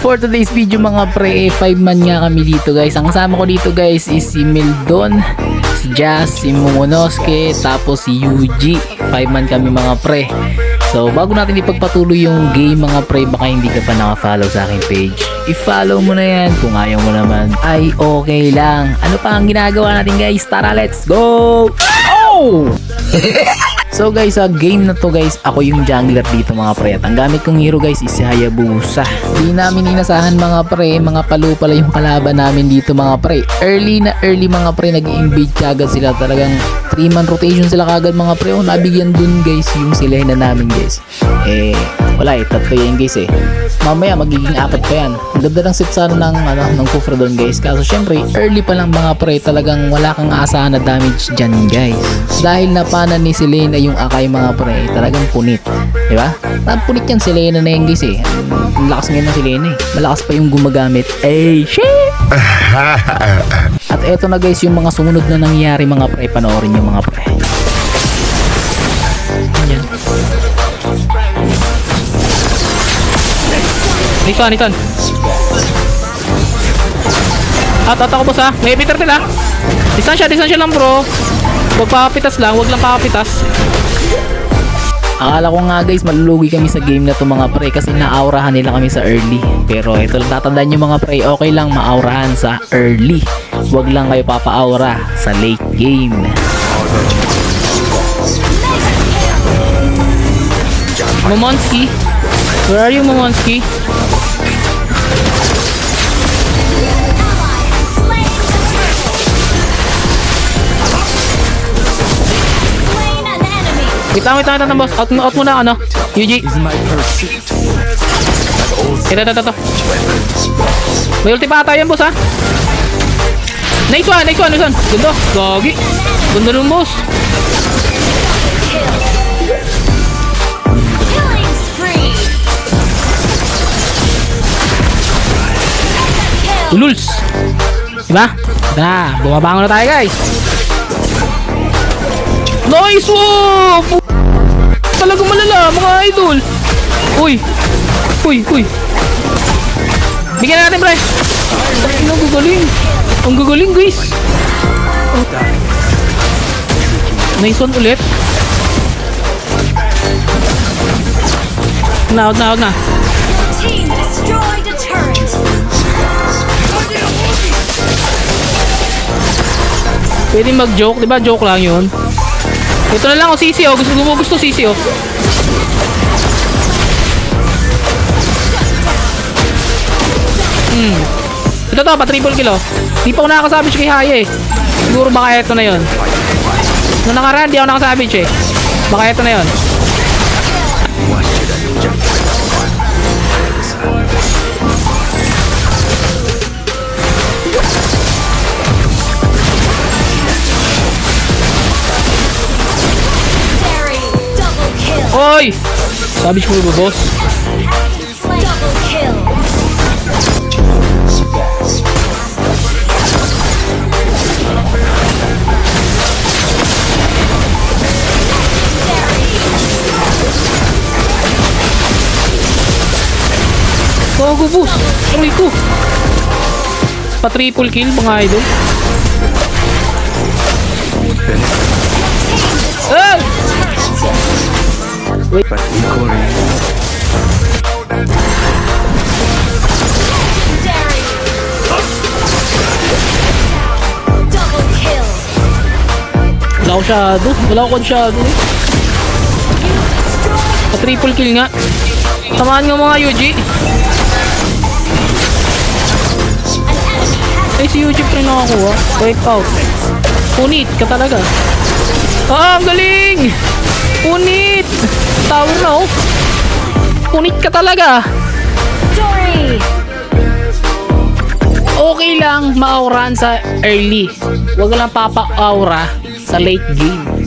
For today's video mga pre, 5 man nga kami dito guys. Ang kasama ko dito guys is si Mildon, si Jazz, si Momonosuke, tapos si Yuji. 5 man kami mga pre. So bago natin ipagpatuloy yung game mga pre, baka hindi ka pa naka-follow sa aking page. I-follow mo na yan kung ayaw mo naman. Ay okay lang. Ano pa ang ginagawa natin guys? Tara let's go! Oh! So guys, sa game na to guys, ako yung jungler dito mga pre. At ang gamit kong hero guys is si Hayabusa. Di namin inasahan mga pre, mga palo pala yung kalaban namin dito mga pre. Early na early mga pre, nag invade kagad sila. Talagang 3 man rotation sila kagad mga pre. Oh, nabigyan dun guys yung Selena namin guys. Eh, wala eh, tatlo yan guys eh. Mamaya magiging apat pa yan. Ang ganda ng set sana ng, ano, ng Kufra doon guys. Kaso syempre, early pa lang mga pre, talagang wala kang aasahan na damage dyan guys. Dahil napana ni Selena yung akay mga pre, talagang punit. Di ba? Talagang punit yan Selena na yan guys eh. Ang lakas ngayon ng Selena eh. Malakas pa yung gumagamit. Eh, shit! At eto na guys yung mga sumunod na nangyari mga pre, panoorin yung mga pre. Niton, Niton. At at ako boss ha. May Peter nila. Distansya, distansya lang bro. Huwag papapitas lang, huwag lang papapitas. Akala ko nga guys, malulugi kami sa game na to mga pre kasi naaurahan nila kami sa early. Pero ito lang tatandaan nyo mga pre, okay lang maaurahan sa early. Huwag lang kayo papaaura sa late game. Momonski? Where are you Momonski? Wait lang, wait lang, boss. Out, out muna, ano? Yuji. Ito, ito, ito. May ulti pa ata yan, boss, ha? Nice one, nice one, nice one. Ganda, gagi. Ganda ng boss. Ululs. Diba? Ito na, bumabangon na tayo, guys. Nice! Pu- Talagang malala, mga idol. Uy. Uy, uy. Bigyan na natin, pre. Ang gagaling. Ang gagaling, guys. Oh. Nice one ulit. Na, huwag na, huwag na. Pwede mag-joke, di ba? Joke lang yun. Ito na lang, oh, sisi, oh. Gusto mo, gusto sisi, oh. Hmm. Ito to, pa triple kill, oh. Di pa ako nakakasabit kay Haya, eh. Siguro baka ito na yun. Nung nakaraan, di ako nakasabit, eh. Baka ito na yun. Double kill. Oy! Sabit ko ba, boss? Slain. Double kill. Gago, boss. Aray ko. Pa triple kill, mga idol. Ah! Wait. Double kill. Wala ko shadow. Wala ko shadow eh. Pa triple kill nga. Tamaan nga mga Yuji. Eh si pa rin nakakuha. Wipe out. Punit ka talaga. Ah, ang galing! Punit! Tower na oh. Punit ka talaga. Story. Okay lang ma-aurahan sa early. Huwag lang papa-aura sa late game.